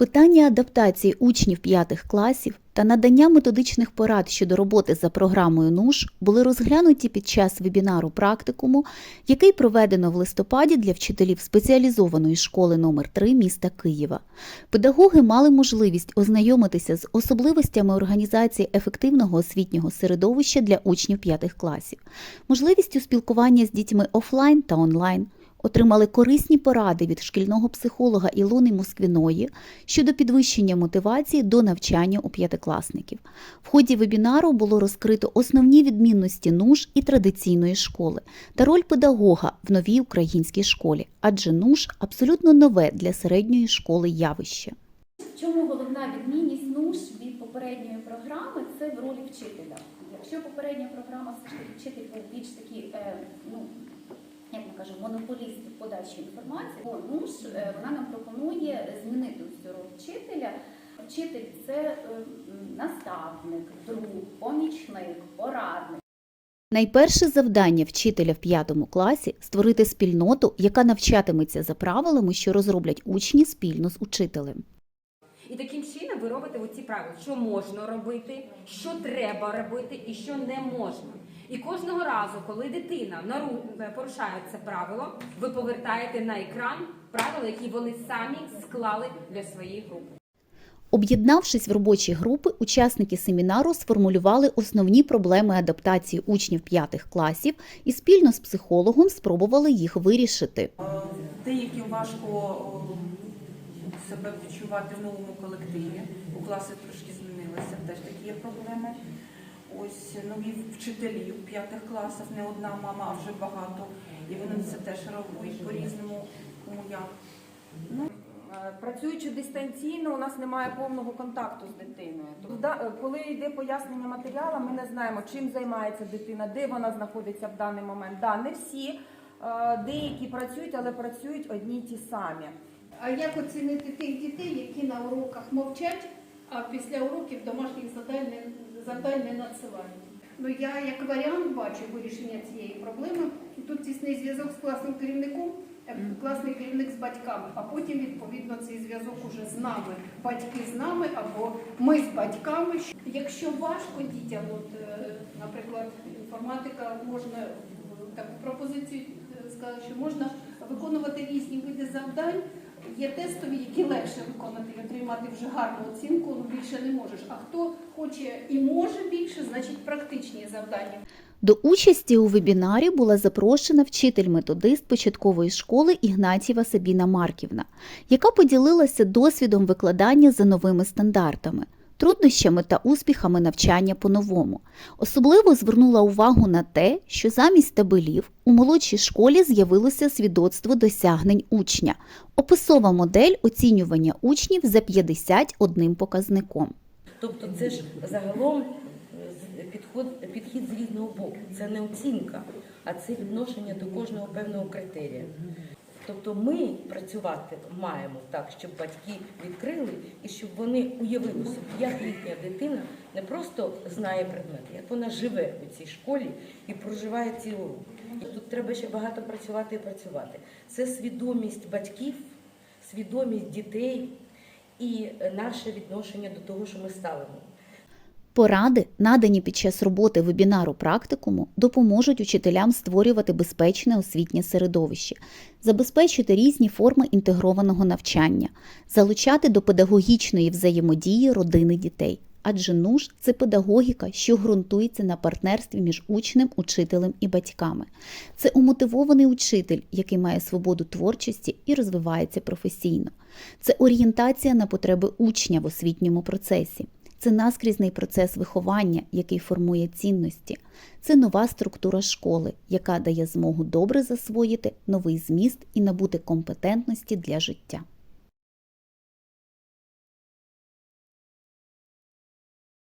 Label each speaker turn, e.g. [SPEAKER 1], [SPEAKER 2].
[SPEAKER 1] Питання адаптації учнів п'ятих класів та надання методичних порад щодо роботи за програмою НУШ були розглянуті під час вебінару практикуму, який проведено в листопаді для вчителів спеціалізованої школи номер 3 міста Києва. Педагоги мали можливість ознайомитися з особливостями організації ефективного освітнього середовища для учнів п'ятих класів, можливістю спілкування з дітьми офлайн та онлайн. Отримали корисні поради від шкільного психолога Ілони Москвіної щодо підвищення мотивації до навчання у п'ятикласників. В ході вебінару було розкрито основні відмінності НУШ і традиційної школи та роль педагога в новій українській школі, адже НУШ абсолютно нове для середньої школи явище.
[SPEAKER 2] В чому головна відмінність НУШ від попередньої програми це в ролі вчителя. Якщо попередня програма все вчитель був більш такий, е, ну як ми кажемо, монополіст в подачі інформації, то НУШ е, вона нам пропонує змінити роль вчителя. Вчитель це е, наставник, друг, помічник, порадник.
[SPEAKER 1] Найперше завдання вчителя в п'ятому класі створити спільноту, яка навчатиметься за правилами, що розроблять учні спільно з учителем.
[SPEAKER 3] І таким чином ви робите оці правила, що можна робити, що треба робити і що не можна. І кожного разу, коли дитина нару- порушає це правило, ви повертаєте на екран правила, які вони самі склали для своєї групи.
[SPEAKER 1] Об'єднавшись в робочі групи, учасники семінару сформулювали основні проблеми адаптації учнів п'ятих класів і спільно з психологом спробували їх вирішити.
[SPEAKER 4] Деяким важко себе відчувати в новому колективі. У класи трошки змінилися, теж такі є проблеми. Ось нові вчителі в п'ятих класах, не одна мама, а вже багато. І вони це теж реагують по-різному. Кому як.
[SPEAKER 5] Е, Працюючи дистанційно, у нас немає повного контакту з дитиною. Тобто, е, коли йде пояснення матеріалу, ми не знаємо, чим займається дитина, де вона знаходиться в даний момент. Да, не всі, е, деякі працюють, але працюють одні й ті самі.
[SPEAKER 6] А як оцінити тих дітей, які на уроках мовчать, а після уроків домашніх завдань не, завдань не надсилають? Ну я як варіант бачу вирішення цієї проблеми. Тут тісний зв'язок з класним керівником, е, класний керівник з батьками, а потім відповідно цей зв'язок уже з нами. Батьки з нами або ми з батьками. Якщо важко дітям, от, е, наприклад, інформатика можна е, таку пропозицію сказати, що можна виконувати різні види завдань. Є тестові, які легше виконати і отримати вже гарну оцінку, ну більше не можеш. А хто хоче і може більше, значить практичні завдання.
[SPEAKER 1] До участі у вебінарі була запрошена вчитель-методист початкової школи Ігнатіва Сабіна Марківна, яка поділилася досвідом викладання за новими стандартами, труднощами та успіхами навчання по-новому. Особливо звернула увагу на те, що замість табелів у молодшій школі з'явилося свідоцтво досягнень учня, описова модель оцінювання учнів за 51 показником.
[SPEAKER 7] Тобто це ж загалом е, підход, підхід з різного боку. Це не оцінка, а це відношення до кожного певного критерія. Тобто ми працювати маємо так, щоб батьки відкрили і щоб вони уявили собі, як їхня дитина не просто знає предмети, як вона живе у цій школі і проживає ці уроки. Тут треба ще багато працювати і працювати. Це свідомість батьків, свідомість дітей і наше відношення до того, що ми ставимо.
[SPEAKER 1] Поради, надані під час роботи вебінару практикуму, допоможуть учителям створювати безпечне освітнє середовище, забезпечити різні форми інтегрованого навчання, залучати до педагогічної взаємодії родини дітей. Адже НУШ – це педагогіка, що ґрунтується на партнерстві між учнем, учителем і батьками. Це умотивований учитель, який має свободу творчості і розвивається професійно. Це орієнтація на потреби учня в освітньому процесі. Це наскрізний процес виховання, який формує цінності. Це нова структура школи, яка дає змогу добре засвоїти новий зміст і набути компетентності для життя.